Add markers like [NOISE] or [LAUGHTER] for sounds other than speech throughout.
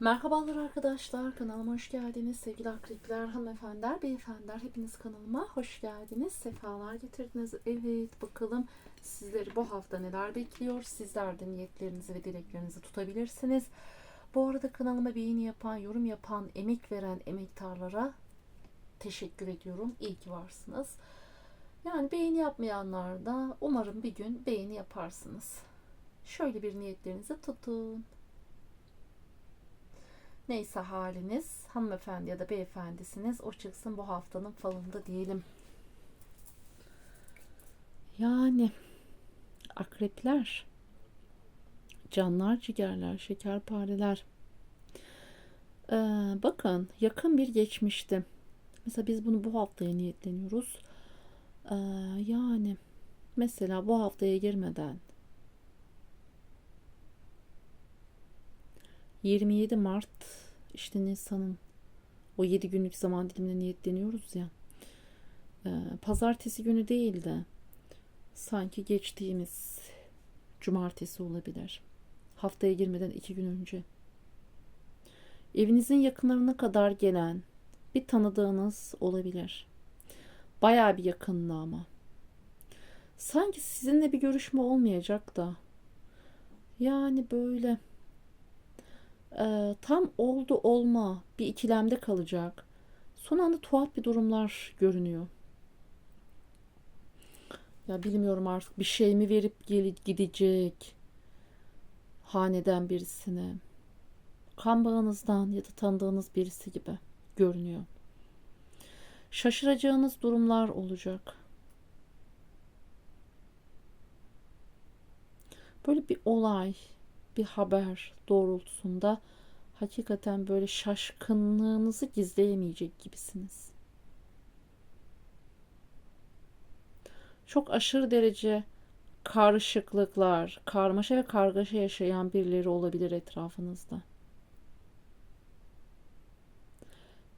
Merhabalar arkadaşlar, kanalıma hoş geldiniz. Sevgili akrepler, hanımefendiler, beyefendiler, hepiniz kanalıma hoş geldiniz. Sefalar getirdiniz. Evet, bakalım sizleri bu hafta neler bekliyor? Sizler de niyetlerinizi ve dileklerinizi tutabilirsiniz. Bu arada kanalıma beğeni yapan, yorum yapan, emek veren emektarlara teşekkür ediyorum. İyi ki varsınız. Yani beğeni yapmayanlar da umarım bir gün beğeni yaparsınız. Şöyle bir niyetlerinizi tutun. Neyse haliniz hanımefendi ya da beyefendisiniz o çıksın bu haftanın falında diyelim. Yani akrepler, canlar, cigerler, şekerpareler. Ee, bakın yakın bir geçmişti. Mesela biz bunu bu haftaya niyetleniyoruz. Ee, yani mesela bu haftaya girmeden 27 Mart işte Nisan'ın o 7 günlük zaman dilimine niyetleniyoruz ya. Ee, pazartesi günü değil de sanki geçtiğimiz cumartesi olabilir. Haftaya girmeden 2 gün önce. Evinizin yakınlarına kadar gelen bir tanıdığınız olabilir. Bayağı bir yakınlı ama. Sanki sizinle bir görüşme olmayacak da. Yani böyle e, tam oldu olma bir ikilemde kalacak. Son anda tuhaf bir durumlar görünüyor. Ya bilmiyorum artık bir şey mi verip gelip gidecek haneden birisine. Kan bağınızdan ya da tanıdığınız birisi gibi görünüyor. Şaşıracağınız durumlar olacak. Böyle bir olay, bir haber doğrultusunda hakikaten böyle şaşkınlığınızı gizleyemeyecek gibisiniz. Çok aşırı derece karışıklıklar, karmaşa ve kargaşa yaşayan birileri olabilir etrafınızda.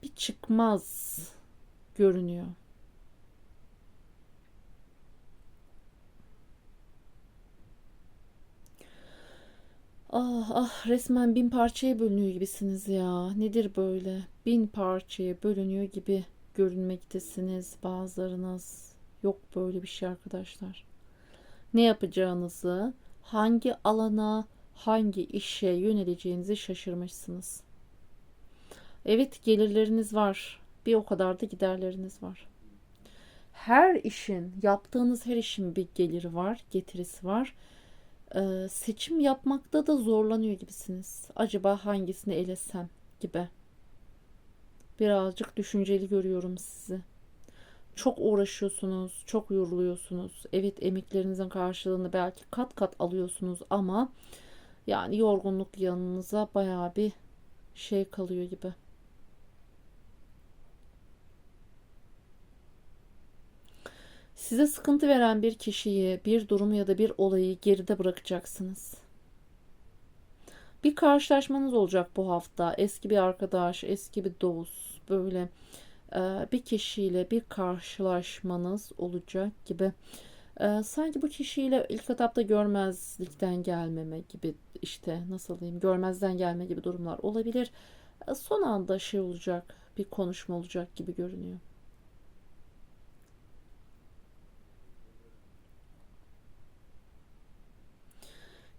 Bir çıkmaz görünüyor. Ah ah resmen bin parçaya bölünüyor gibisiniz ya. Nedir böyle? Bin parçaya bölünüyor gibi görünmektesiniz bazılarınız. Yok böyle bir şey arkadaşlar. Ne yapacağınızı, hangi alana, hangi işe yöneleceğinizi şaşırmışsınız. Evet gelirleriniz var. Bir o kadar da giderleriniz var. Her işin, yaptığınız her işin bir geliri var, getirisi var e, seçim yapmakta da zorlanıyor gibisiniz. Acaba hangisini elesem gibi. Birazcık düşünceli görüyorum sizi. Çok uğraşıyorsunuz, çok yoruluyorsunuz. Evet emeklerinizin karşılığını belki kat kat alıyorsunuz ama yani yorgunluk yanınıza bayağı bir şey kalıyor gibi. Size sıkıntı veren bir kişiyi, bir durumu ya da bir olayı geride bırakacaksınız. Bir karşılaşmanız olacak bu hafta. Eski bir arkadaş, eski bir dost, böyle e, bir kişiyle bir karşılaşmanız olacak gibi. E, sanki bu kişiyle ilk etapta görmezlikten gelmeme gibi işte nasıl diyeyim görmezden gelme gibi durumlar olabilir. E, son anda şey olacak, bir konuşma olacak gibi görünüyor.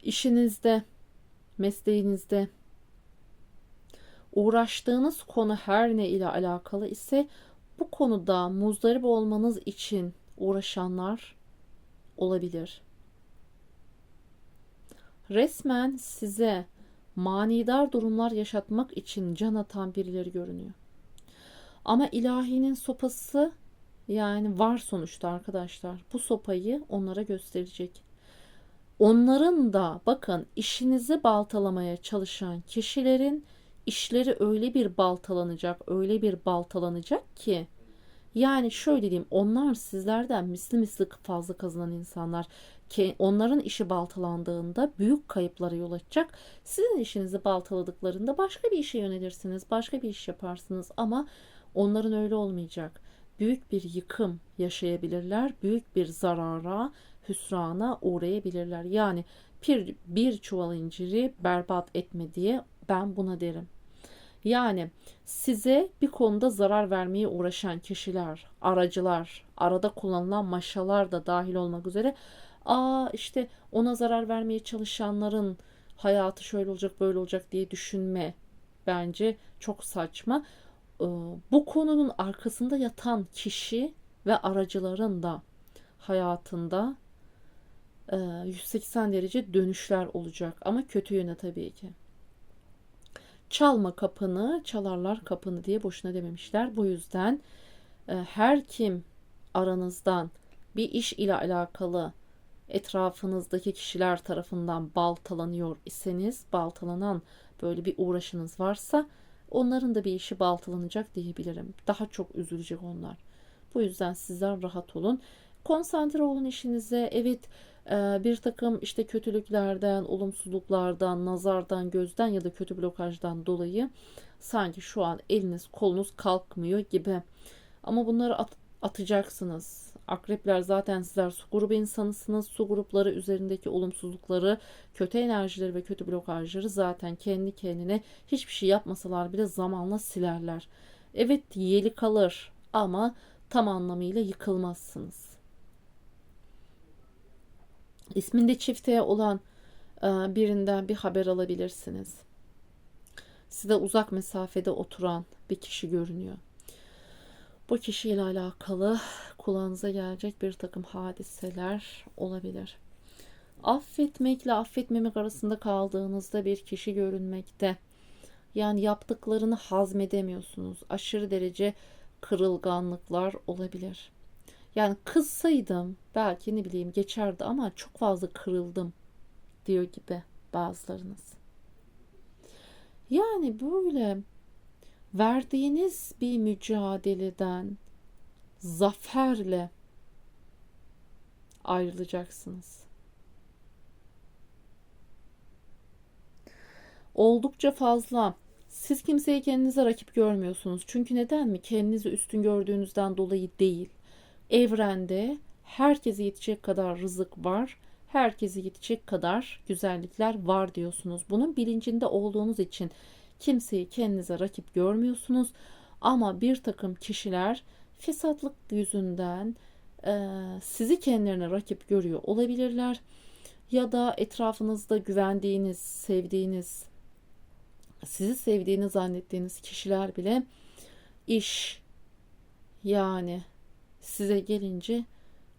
İşinizde, mesleğinizde uğraştığınız konu her ne ile alakalı ise bu konuda muzdarip olmanız için uğraşanlar olabilir. Resmen size manidar durumlar yaşatmak için can atan birileri görünüyor. Ama ilahinin sopası yani var sonuçta arkadaşlar. Bu sopayı onlara gösterecek. Onların da bakın işinizi baltalamaya çalışan kişilerin işleri öyle bir baltalanacak, öyle bir baltalanacak ki yani şöyle diyeyim onlar sizlerden misli misli fazla kazanan insanlar onların işi baltalandığında büyük kayıplara yol açacak. Sizin işinizi baltaladıklarında başka bir işe yönelirsiniz, başka bir iş yaparsınız ama onların öyle olmayacak. Büyük bir yıkım yaşayabilirler, büyük bir zarara, hüsrana uğrayabilirler. Yani bir, bir çuval inciri berbat etme diye Ben buna derim. Yani size bir konuda zarar vermeye uğraşan kişiler, aracılar, arada kullanılan maşalar da dahil olmak üzere aa işte ona zarar vermeye çalışanların hayatı şöyle olacak böyle olacak diye düşünme bence çok saçma. Ee, Bu konunun arkasında yatan kişi ve aracıların da hayatında e, 180 derece dönüşler olacak ama kötü yöne tabii ki. Çalma kapını, çalarlar kapını diye boşuna dememişler. Bu yüzden e, her kim aranızdan bir iş ile alakalı etrafınızdaki kişiler tarafından baltalanıyor iseniz, baltalanan böyle bir uğraşınız varsa onların da bir işi baltalanacak diyebilirim. Daha çok üzülecek onlar. Bu yüzden sizler rahat olun. Konsantre olun işinize. Evet e, bir takım işte kötülüklerden, olumsuzluklardan, nazardan, gözden ya da kötü blokajdan dolayı sanki şu an eliniz kolunuz kalkmıyor gibi. Ama bunları at- atacaksınız. Akrepler zaten sizler su grubu insanısınız. Su grupları üzerindeki olumsuzlukları, kötü enerjileri ve kötü blokajları zaten kendi kendine hiçbir şey yapmasalar bile zamanla silerler. Evet yeli kalır ama tam anlamıyla yıkılmazsınız. İsminde çifteye olan e, birinden bir haber alabilirsiniz. Size uzak mesafede oturan bir kişi görünüyor. Bu kişiyle alakalı kulağınıza gelecek bir takım hadiseler olabilir. Affetmekle affetmemek arasında kaldığınızda bir kişi görünmekte. Yani yaptıklarını hazmedemiyorsunuz. Aşırı derece kırılganlıklar olabilir. Yani kızsaydım belki ne bileyim geçerdi ama çok fazla kırıldım diyor gibi bazılarınız. Yani böyle verdiğiniz bir mücadeleden zaferle ayrılacaksınız. Oldukça fazla. Siz kimseyi kendinize rakip görmüyorsunuz. Çünkü neden mi? Kendinizi üstün gördüğünüzden dolayı değil. Evrende herkese yetecek kadar rızık var. Herkese yetecek kadar güzellikler var diyorsunuz. Bunun bilincinde olduğunuz için kimseyi kendinize rakip görmüyorsunuz. Ama bir takım kişiler fesatlık yüzünden e, sizi kendilerine rakip görüyor olabilirler. Ya da etrafınızda güvendiğiniz, sevdiğiniz, sizi sevdiğini zannettiğiniz kişiler bile iş yani size gelince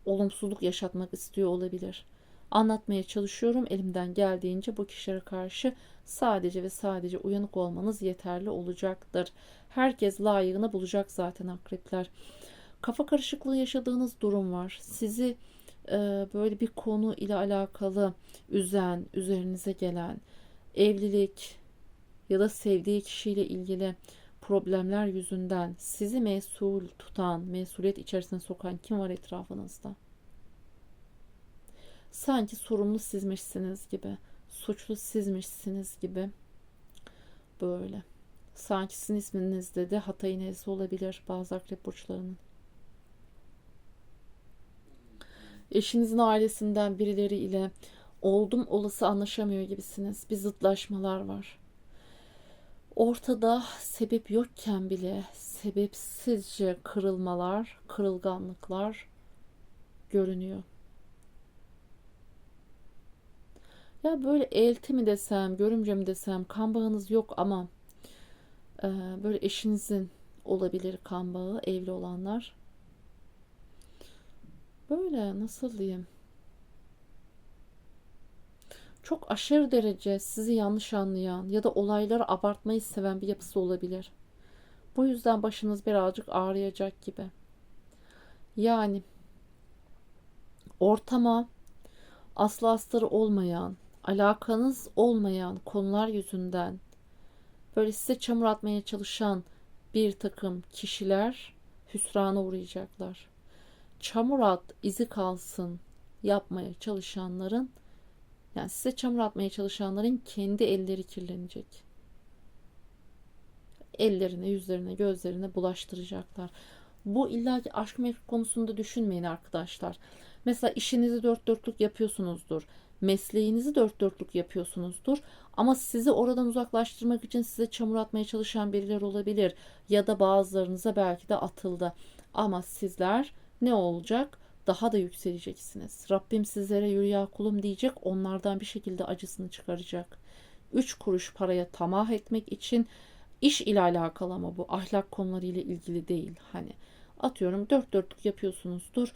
olumsuzluk yaşatmak istiyor olabilir. Anlatmaya çalışıyorum elimden geldiğince bu kişilere karşı sadece ve sadece uyanık olmanız yeterli olacaktır. Herkes layığını bulacak zaten akrepler. Kafa karışıklığı yaşadığınız durum var. Sizi e, böyle bir konu ile alakalı üzen, üzerinize gelen evlilik ya da sevdiği kişiyle ilgili problemler yüzünden sizi mesul tutan, mesuliyet içerisine sokan kim var etrafınızda? Sanki sorumlu sizmişsiniz gibi, suçlu sizmişsiniz gibi. Böyle. Sanki sizin isminizde de Hatay neyse olabilir bazı akrep burçlarının. Eşinizin ailesinden birileri ile oldum olası anlaşamıyor gibisiniz. Bir zıtlaşmalar var. Ortada sebep yokken bile sebepsizce kırılmalar, kırılganlıklar görünüyor. Ya böyle elti mi desem, görümce mi desem, kan bağınız yok ama e, böyle eşinizin olabilir kan bağı, evli olanlar. Böyle nasıl diyeyim? Çok aşırı derece sizi yanlış anlayan ya da olayları abartmayı seven bir yapısı olabilir. Bu yüzden başınız birazcık ağrıyacak gibi. Yani ortama aslı astarı olmayan, alakanız olmayan konular yüzünden böyle size çamur atmaya çalışan bir takım kişiler hüsrana uğrayacaklar. Çamur at, izi kalsın yapmaya çalışanların yani size çamur atmaya çalışanların kendi elleri kirlenecek. Ellerine, yüzlerine, gözlerine bulaştıracaklar. Bu illaki aşk meşk konusunda düşünmeyin arkadaşlar. Mesela işinizi dört dörtlük yapıyorsunuzdur. Mesleğinizi dört dörtlük yapıyorsunuzdur. Ama sizi oradan uzaklaştırmak için size çamur atmaya çalışan birileri olabilir. Ya da bazılarınıza belki de atıldı. Ama sizler ne olacak? Daha da yükseleceksiniz. Rabbim sizlere yürü ya kulum diyecek. Onlardan bir şekilde acısını çıkaracak. Üç kuruş paraya tamah etmek için iş ile alakalı ama bu ahlak konularıyla ilgili değil. Hani atıyorum dört dörtlük yapıyorsunuzdur.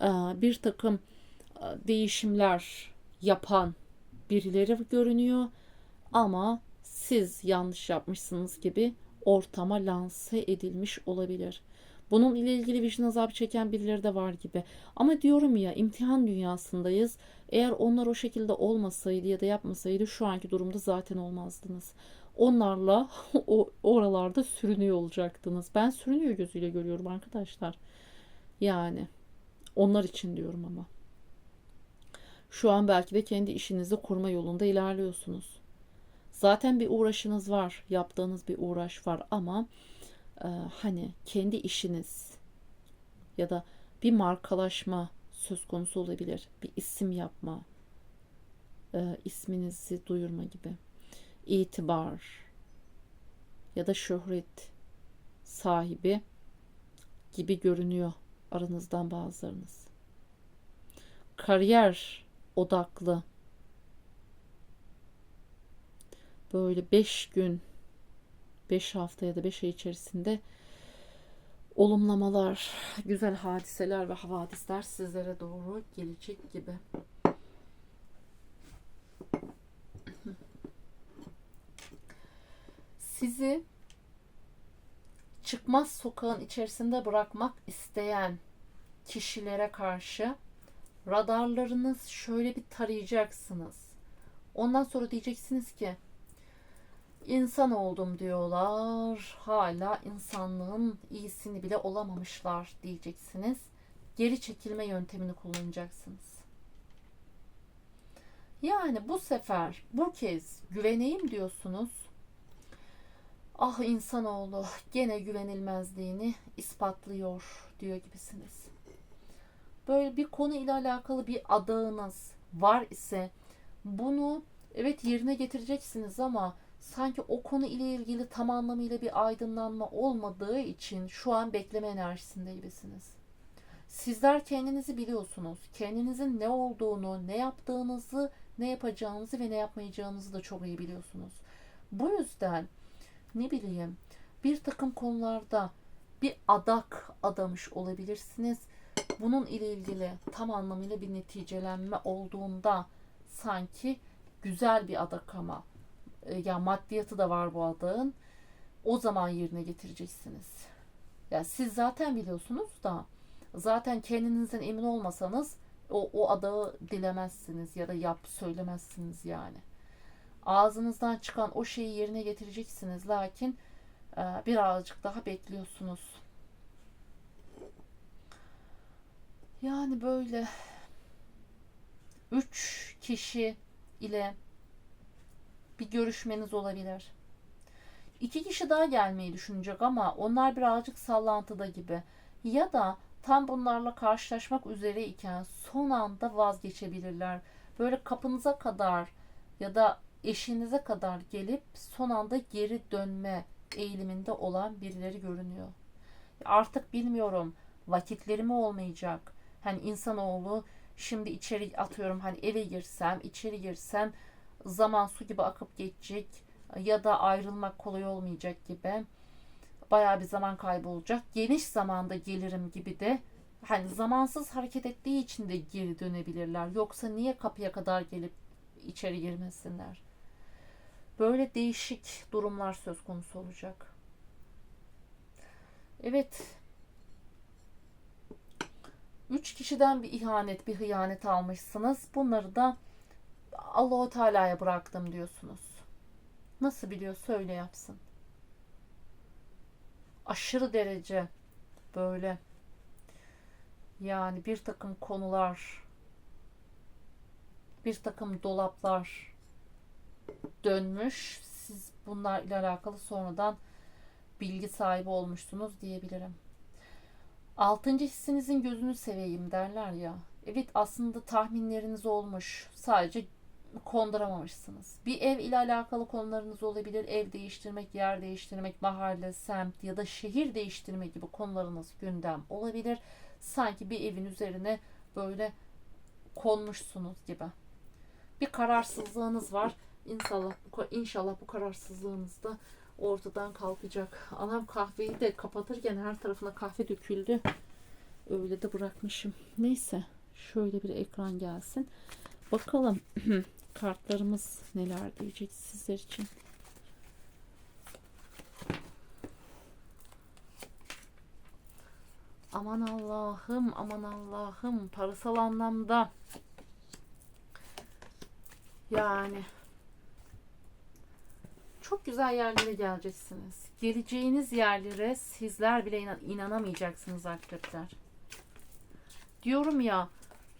Ee, Bir takım e, değişimler yapan birileri görünüyor ama siz yanlış yapmışsınız gibi ortama lanse edilmiş olabilir. Bunun ile ilgili vicdan azabı çeken birileri de var gibi. Ama diyorum ya imtihan dünyasındayız. Eğer onlar o şekilde olmasaydı ya da yapmasaydı şu anki durumda zaten olmazdınız. Onlarla [LAUGHS] o oralarda sürünüyor olacaktınız. Ben sürünüyor gözüyle görüyorum arkadaşlar. Yani onlar için diyorum ama. Şu an belki de kendi işinizi kurma yolunda ilerliyorsunuz. Zaten bir uğraşınız var, yaptığınız bir uğraş var ama e, hani kendi işiniz ya da bir markalaşma söz konusu olabilir. Bir isim yapma, e, isminizi duyurma gibi. İtibar ya da şöhret sahibi gibi görünüyor aranızdan bazılarınız. Kariyer odaklı böyle 5 gün 5 hafta ya da 5 ay içerisinde olumlamalar, güzel hadiseler ve havadisler sizlere doğru gelecek gibi. Sizi çıkmaz sokağın içerisinde bırakmak isteyen kişilere karşı radarlarınız şöyle bir tarayacaksınız. Ondan sonra diyeceksiniz ki insan oldum diyorlar. Hala insanlığın iyisini bile olamamışlar diyeceksiniz. Geri çekilme yöntemini kullanacaksınız. Yani bu sefer bu kez güveneyim diyorsunuz. Ah insanoğlu gene güvenilmezliğini ispatlıyor diyor gibisiniz. Böyle bir konu ile alakalı bir adağınız var ise bunu evet yerine getireceksiniz ama sanki o konu ile ilgili tam anlamıyla bir aydınlanma olmadığı için şu an bekleme enerjisinde gibisiniz. Sizler kendinizi biliyorsunuz. Kendinizin ne olduğunu, ne yaptığınızı, ne yapacağınızı ve ne yapmayacağınızı da çok iyi biliyorsunuz. Bu yüzden ne bileyim bir takım konularda bir adak adamış olabilirsiniz. Bunun ile ilgili tam anlamıyla bir neticelenme olduğunda sanki güzel bir adak ama e, ya maddiyatı da var bu adağın. O zaman yerine getireceksiniz. Ya siz zaten biliyorsunuz da zaten kendinizden emin olmasanız o, o adağı dilemezsiniz ya da yap söylemezsiniz yani. Ağzınızdan çıkan o şeyi yerine getireceksiniz lakin e, birazcık daha bekliyorsunuz. Yani böyle üç kişi ile bir görüşmeniz olabilir. İki kişi daha gelmeyi düşünecek ama onlar birazcık sallantıda gibi. Ya da tam bunlarla karşılaşmak üzereyken son anda vazgeçebilirler. Böyle kapınıza kadar ya da eşinize kadar gelip son anda geri dönme eğiliminde olan birileri görünüyor. Artık bilmiyorum vakitleri mi olmayacak? Hani insanoğlu şimdi içeri atıyorum hani eve girsem, içeri girsem zaman su gibi akıp geçecek ya da ayrılmak kolay olmayacak gibi bayağı bir zaman kaybı olacak. Geniş zamanda gelirim gibi de hani zamansız hareket ettiği için de geri dönebilirler. Yoksa niye kapıya kadar gelip içeri girmesinler? Böyle değişik durumlar söz konusu olacak. Evet. Üç kişiden bir ihanet, bir hıyanet almışsınız. Bunları da Allahu Teala'ya bıraktım diyorsunuz. Nasıl biliyor söyle yapsın. Aşırı derece böyle yani bir takım konular bir takım dolaplar dönmüş. Siz bunlar ile alakalı sonradan bilgi sahibi olmuşsunuz diyebilirim. Altıncı hissinizin gözünü seveyim derler ya. Evet aslında tahminleriniz olmuş. Sadece konduramamışsınız. Bir ev ile alakalı konularınız olabilir. Ev değiştirmek, yer değiştirmek, mahalle, semt ya da şehir değiştirme gibi konularınız gündem olabilir. Sanki bir evin üzerine böyle konmuşsunuz gibi. Bir kararsızlığınız var. İnşallah, inşallah bu kararsızlığınız da ortadan kalkacak. Anam kahveyi de kapatırken her tarafına kahve döküldü. Öyle de bırakmışım. Neyse. Şöyle bir ekran gelsin. Bakalım [CLEARS THROAT] kartlarımız neler diyecek sizler için. Aman Allah'ım, aman Allah'ım parasal anlamda yani güzel yerlere geleceksiniz. Geleceğiniz yerlere sizler bile inan- inanamayacaksınız akrepler. Diyorum ya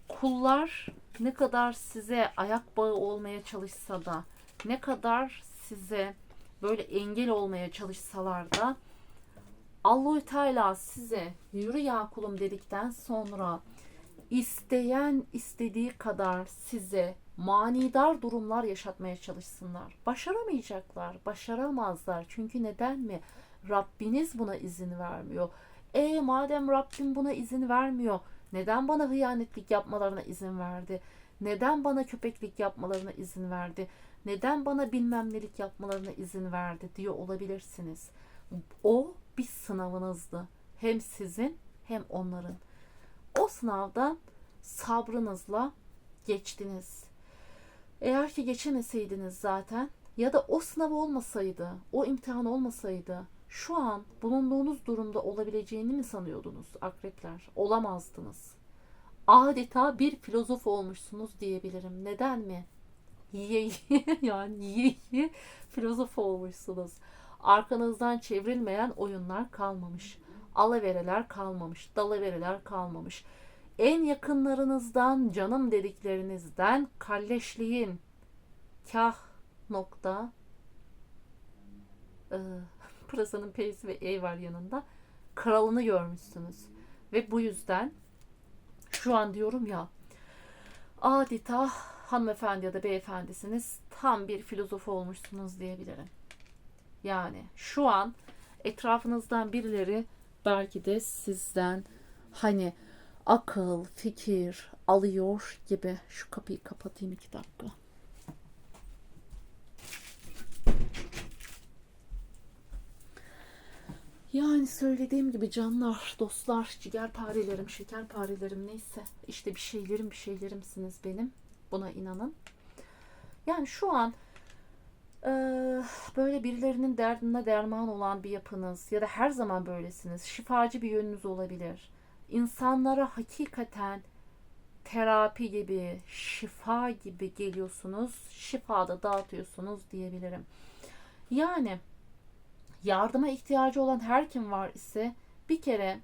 kullar ne kadar size ayak bağı olmaya çalışsa da ne kadar size böyle engel olmaya çalışsalar da Allahü Teala size yürü ya kulum dedikten sonra isteyen istediği kadar size manidar durumlar yaşatmaya çalışsınlar. Başaramayacaklar, başaramazlar. Çünkü neden mi? Rabbiniz buna izin vermiyor. E madem Rabbim buna izin vermiyor, neden bana hıyanetlik yapmalarına izin verdi? Neden bana köpeklik yapmalarına izin verdi? Neden bana bilmem nelik yapmalarına izin verdi diyor olabilirsiniz. O bir sınavınızdı. Hem sizin hem onların. O sınavdan sabrınızla geçtiniz. Eğer ki geçemeseydiniz zaten ya da o sınav olmasaydı, o imtihan olmasaydı şu an bulunduğunuz durumda olabileceğini mi sanıyordunuz akrepler? Olamazdınız. Adeta bir filozof olmuşsunuz diyebilirim. Neden mi? Yiye [LAUGHS] yani yiye filozof olmuşsunuz. Arkanızdan çevrilmeyen oyunlar kalmamış. Alavereler kalmamış. Dalavereler kalmamış. En yakınlarınızdan, canım dediklerinizden kalleşliğin kah nokta e, [LAUGHS] pırasanın P'si ve E var yanında kralını görmüşsünüz. Ve bu yüzden şu an diyorum ya adeta hanımefendi ya da beyefendisiniz tam bir filozof olmuşsunuz diyebilirim. Yani şu an etrafınızdan birileri belki de sizden hani akıl, fikir alıyor gibi. Şu kapıyı kapatayım iki dakika. Yani söylediğim gibi canlar, dostlar, ciğerparelerim, şekerparelerim neyse işte bir şeylerim bir şeylerimsiniz benim. Buna inanın. Yani şu an eee, böyle birilerinin derdine derman olan bir yapınız ya da her zaman böylesiniz. Şifacı bir yönünüz olabilir. İnsanlara hakikaten terapi gibi, şifa gibi geliyorsunuz. Şifa da dağıtıyorsunuz diyebilirim. Yani yardıma ihtiyacı olan her kim var ise bir kere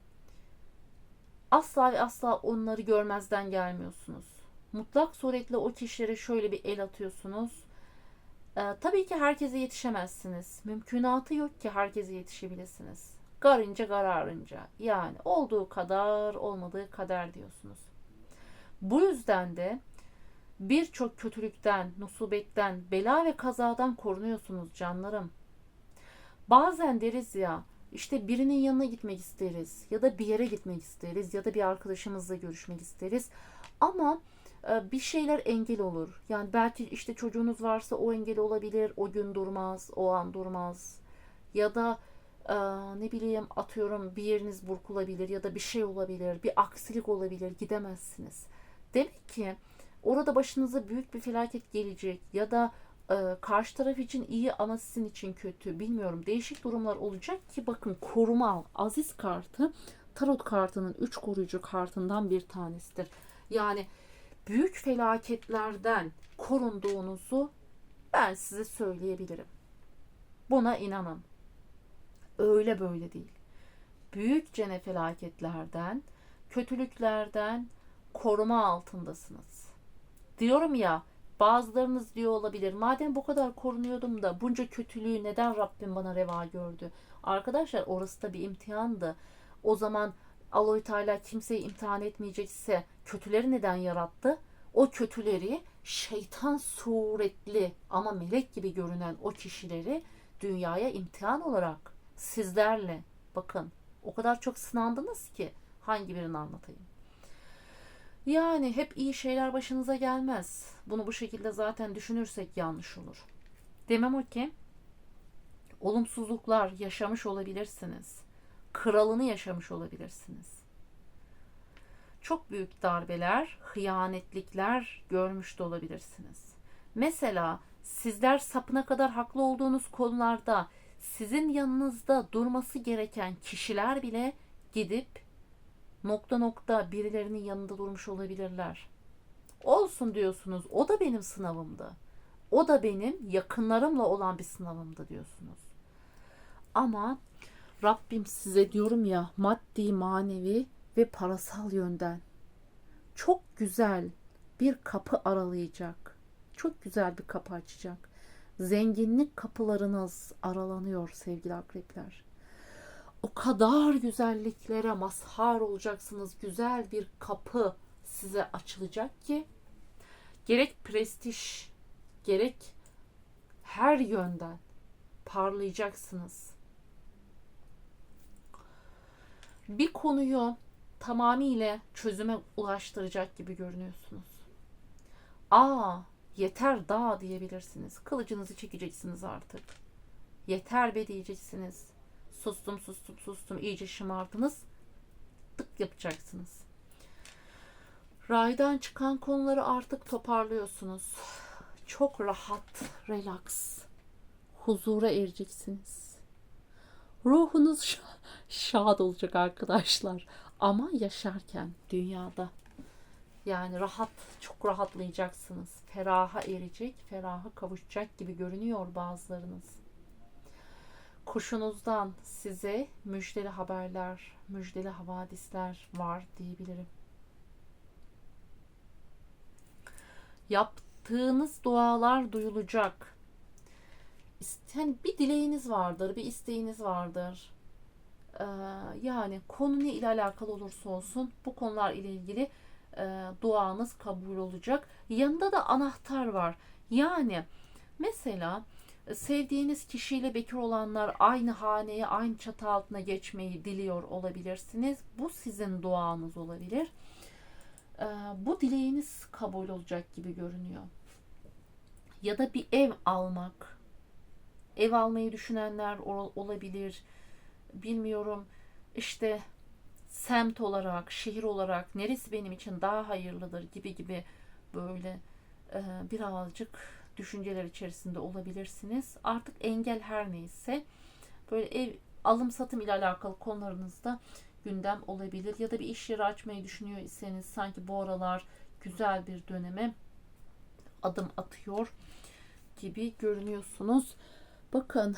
asla ve asla onları görmezden gelmiyorsunuz. Mutlak suretle o kişilere şöyle bir el atıyorsunuz. Ee, tabii ki herkese yetişemezsiniz. Mümkünatı yok ki herkese yetişebilirsiniz. Garınca kararınca. Yani olduğu kadar olmadığı kadar diyorsunuz. Bu yüzden de birçok kötülükten, nusubetten, bela ve kazadan korunuyorsunuz canlarım. Bazen deriz ya işte birinin yanına gitmek isteriz ya da bir yere gitmek isteriz ya da bir arkadaşımızla görüşmek isteriz. Ama e, bir şeyler engel olur. Yani belki işte çocuğunuz varsa o engel olabilir. O gün durmaz, o an durmaz. Ya da e, ne bileyim atıyorum bir yeriniz burkulabilir ya da bir şey olabilir, bir aksilik olabilir, gidemezsiniz. Demek ki orada başınıza büyük bir felaket gelecek ya da e, karşı taraf için iyi ama sizin için kötü bilmiyorum değişik durumlar olacak ki bakın koruma aziz kartı tarot kartının 3 koruyucu kartından bir tanesidir. Yani büyük felaketlerden korunduğunuzu ben size söyleyebilirim. Buna inanın. Öyle böyle değil. Büyük cene felaketlerden, kötülüklerden koruma altındasınız. Diyorum ya Bazılarınız diyor olabilir. Madem bu kadar korunuyordum da bunca kötülüğü neden Rabbim bana reva gördü? Arkadaşlar orası da bir imtihandı. O zaman Allahü Teala kimseyi imtihan etmeyecekse kötüleri neden yarattı? O kötüleri şeytan suretli ama melek gibi görünen o kişileri dünyaya imtihan olarak sizlerle bakın o kadar çok sınandınız ki hangi birini anlatayım? Yani hep iyi şeyler başınıza gelmez. Bunu bu şekilde zaten düşünürsek yanlış olur. Demem o ki olumsuzluklar yaşamış olabilirsiniz. Kralını yaşamış olabilirsiniz. Çok büyük darbeler, hıyanetlikler görmüş de olabilirsiniz. Mesela sizler sapına kadar haklı olduğunuz konularda sizin yanınızda durması gereken kişiler bile gidip nokta nokta birilerinin yanında durmuş olabilirler. Olsun diyorsunuz. O da benim sınavımdı. O da benim yakınlarımla olan bir sınavımdı diyorsunuz. Ama Rabbim size diyorum ya maddi, manevi ve parasal yönden çok güzel bir kapı aralayacak. Çok güzel bir kapı açacak. Zenginlik kapılarınız aralanıyor sevgili akrepler. O kadar güzelliklere mazhar olacaksınız. Güzel bir kapı size açılacak ki gerek prestij gerek her yönden parlayacaksınız. Bir konuyu tamamıyla çözüme ulaştıracak gibi görünüyorsunuz. Aa yeter daha diyebilirsiniz. Kılıcınızı çekeceksiniz artık. Yeter be diyeceksiniz. Sustum sustum sustum iyice şımardınız. Tık yapacaksınız. Raydan çıkan konuları artık toparlıyorsunuz. Çok rahat, relax, huzura ereceksiniz. Ruhunuz şa- şad olacak arkadaşlar. Ama yaşarken dünyada. Yani rahat, çok rahatlayacaksınız. Feraha erecek, feraha kavuşacak gibi görünüyor bazılarınız. Kuşunuzdan size müjdeli haberler, müjdeli havadisler var diyebilirim. Yaptığınız dualar duyulacak. Hani bir dileğiniz vardır, bir isteğiniz vardır. Ee, yani konu ne ile alakalı olursa olsun bu konular ile ilgili e, duanız kabul olacak. Yanında da anahtar var. Yani mesela e, sevdiğiniz kişiyle bekar olanlar aynı haneye, aynı çatı altına geçmeyi diliyor olabilirsiniz. Bu sizin duanız olabilir. Ee, bu dileğiniz kabul olacak gibi görünüyor. Ya da bir ev almak. Ev almayı düşünenler ol- olabilir. Bilmiyorum. İşte semt olarak, şehir olarak neresi benim için daha hayırlıdır gibi gibi böyle e, birazcık düşünceler içerisinde olabilirsiniz. Artık engel her neyse böyle ev alım satım ile alakalı konularınızda gündem olabilir ya da bir iş yeri açmayı düşünüyor iseniz sanki bu aralar güzel bir döneme adım atıyor gibi görünüyorsunuz. Bakın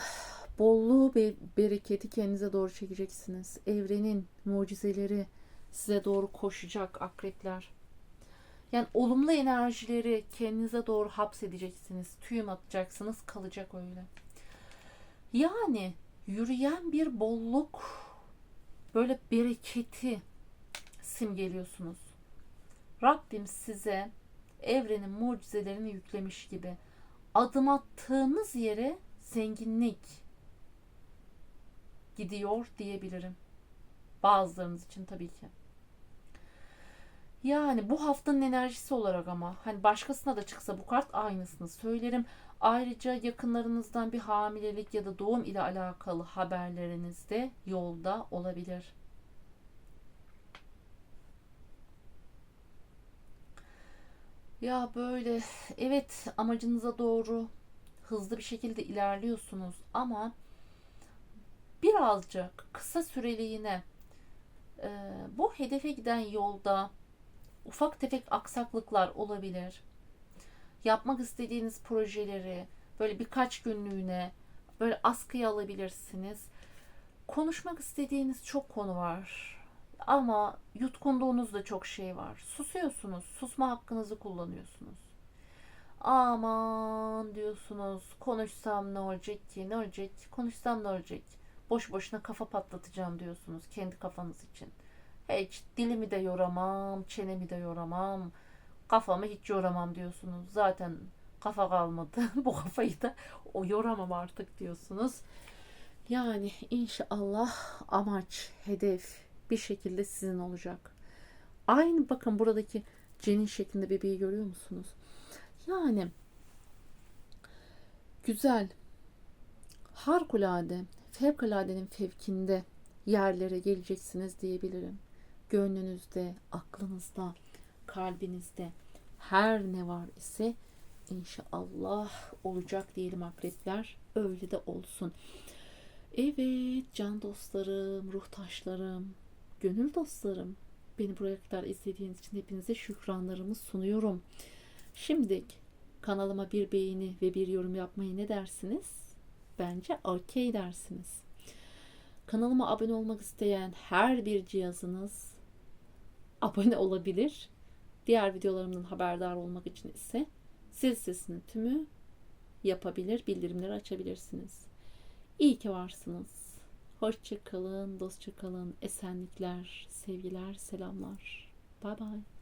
bolluğu ve bereketi kendinize doğru çekeceksiniz. Evrenin mucizeleri size doğru koşacak akrepler. Yani olumlu enerjileri kendinize doğru hapsedeceksiniz. Tüyüm atacaksınız kalacak öyle. Yani yürüyen bir bolluk böyle bereketi simgeliyorsunuz. Rabbim size evrenin mucizelerini yüklemiş gibi adım attığınız yere zenginlik gidiyor diyebilirim. Bazılarınız için tabii ki. Yani bu haftanın enerjisi olarak ama hani başkasına da çıksa bu kart aynısını söylerim. Ayrıca yakınlarınızdan bir hamilelik ya da doğum ile alakalı haberleriniz de yolda olabilir. Ya böyle evet amacınıza doğru hızlı bir şekilde ilerliyorsunuz ama birazcık kısa süreliğine e, bu hedefe giden yolda ufak tefek aksaklıklar olabilir. Yapmak istediğiniz projeleri böyle birkaç günlüğüne böyle askıya alabilirsiniz. Konuşmak istediğiniz çok konu var. Ama yutkunduğunuz da çok şey var. Susuyorsunuz. Susma hakkınızı kullanıyorsunuz. Aman diyorsunuz. Konuşsam ne olacak ki? Ne olacak? Konuşsam ne olacak? Boş boşuna kafa patlatacağım diyorsunuz kendi kafanız için. Hiç dilimi de yoramam, çenemi de yoramam, kafamı hiç yoramam diyorsunuz. Zaten kafa kalmadı. [LAUGHS] Bu kafayı da o yoramam artık diyorsunuz. Yani inşallah amaç, hedef bir şekilde sizin olacak. Aynı bakın buradaki cenin şeklinde bebeği görüyor musunuz? Yani güzel, harikulade, fevkaladenin fevkinde yerlere geleceksiniz diyebilirim. Gönlünüzde, aklınızda, kalbinizde her ne var ise inşallah olacak diyelim akrepler. Öyle de olsun. Evet can dostlarım, ruh taşlarım, gönül dostlarım. Beni buraya kadar izlediğiniz için hepinize şükranlarımı sunuyorum. Şimdi kanalıma bir beğeni ve bir yorum yapmayı ne dersiniz? Bence okey dersiniz. Kanalıma abone olmak isteyen her bir cihazınız abone olabilir. Diğer videolarımdan haberdar olmak için ise zil sesinin tümü yapabilir, bildirimleri açabilirsiniz. İyi ki varsınız. Hoşça kalın, dostça kalın. Esenlikler, sevgiler, selamlar. Bay bay.